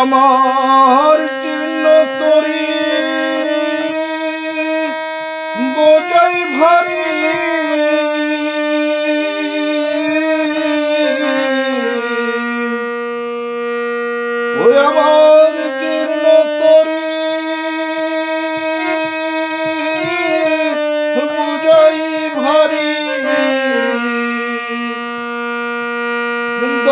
আমার চিহ্ন তরি বোঝাই ভারী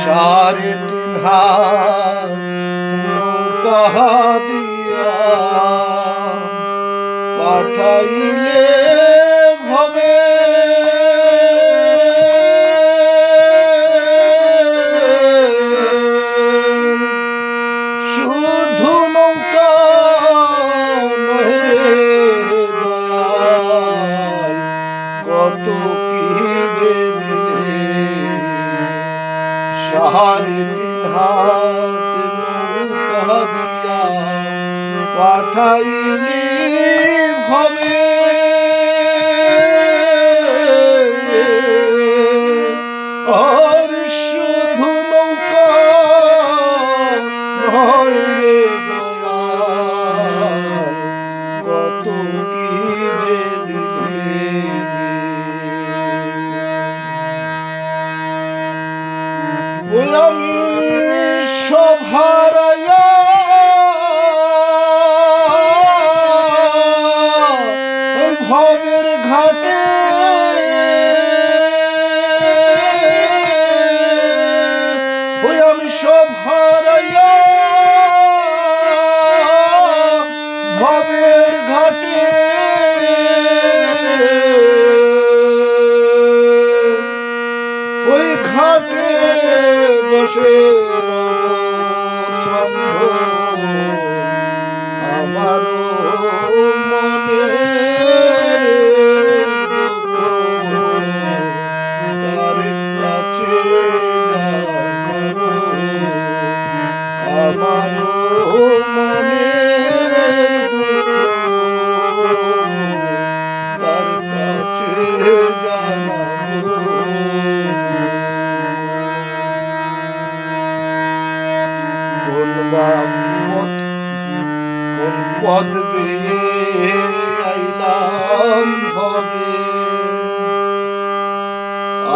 সাড়ে তিন হাত নৌকা দিয়া শুধু তাহার তিন হাত নৌকা দিয়া পাঠাইলি ভবে আমি সভারায় ভবের ঘাটে ওই আমি আসে বা পথ পেয়ে আইলাম হবে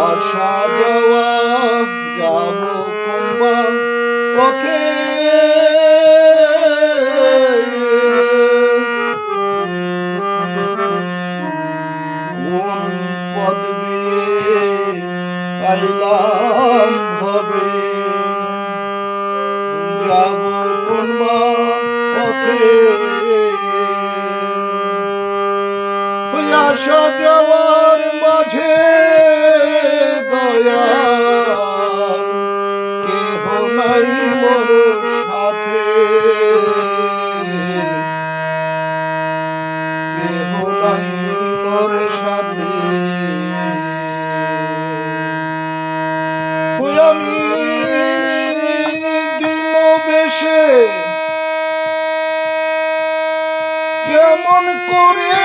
আশা যাওয়া যাব কোন পথে করে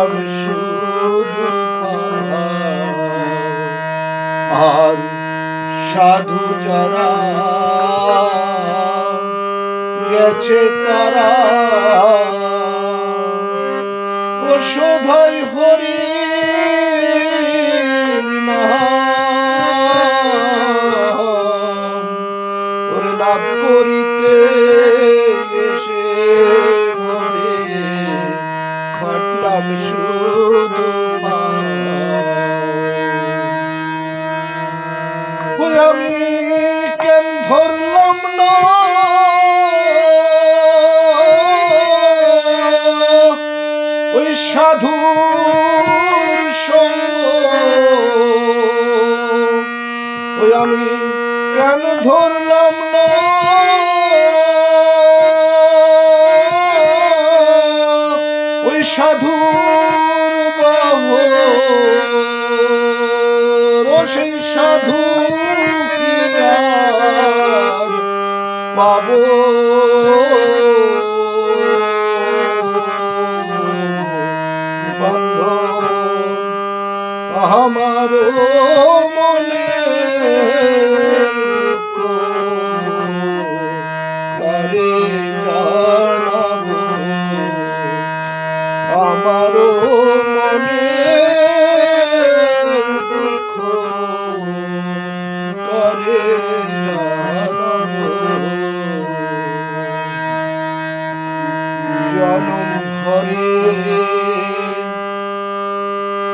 আর শুধু আর সাধু যারা গেছে তারা ও শোধই হরি সাধু সঙ্গ। ওই আমি কেন ধরলাম পরে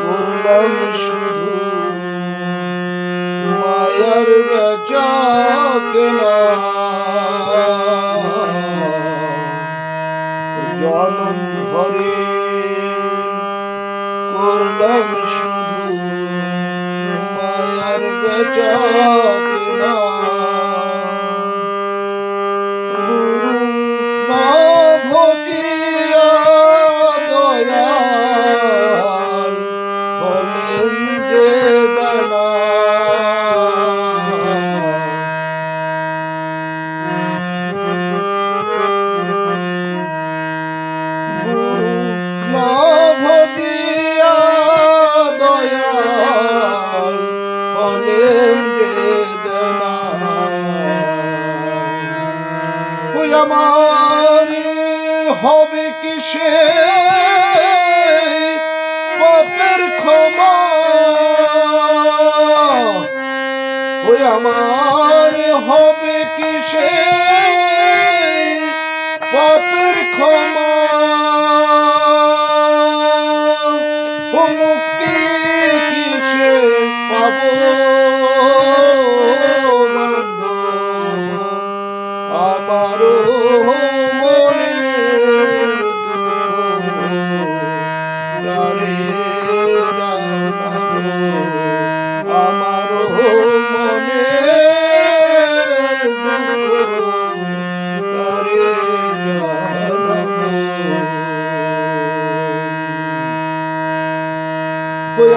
করলাম শুধু মায়ার বেচা কেনা জনম ভরে করলাম শুধু মায়ার বেচা কেনা shit.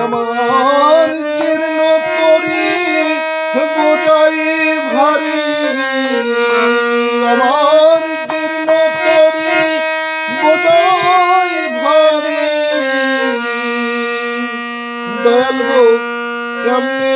আমার জীর্ণ তরি বোঝাই ভারি। আমার জীর্ণ তরি বোঝাই ভারি। দয়াল গো কেমনে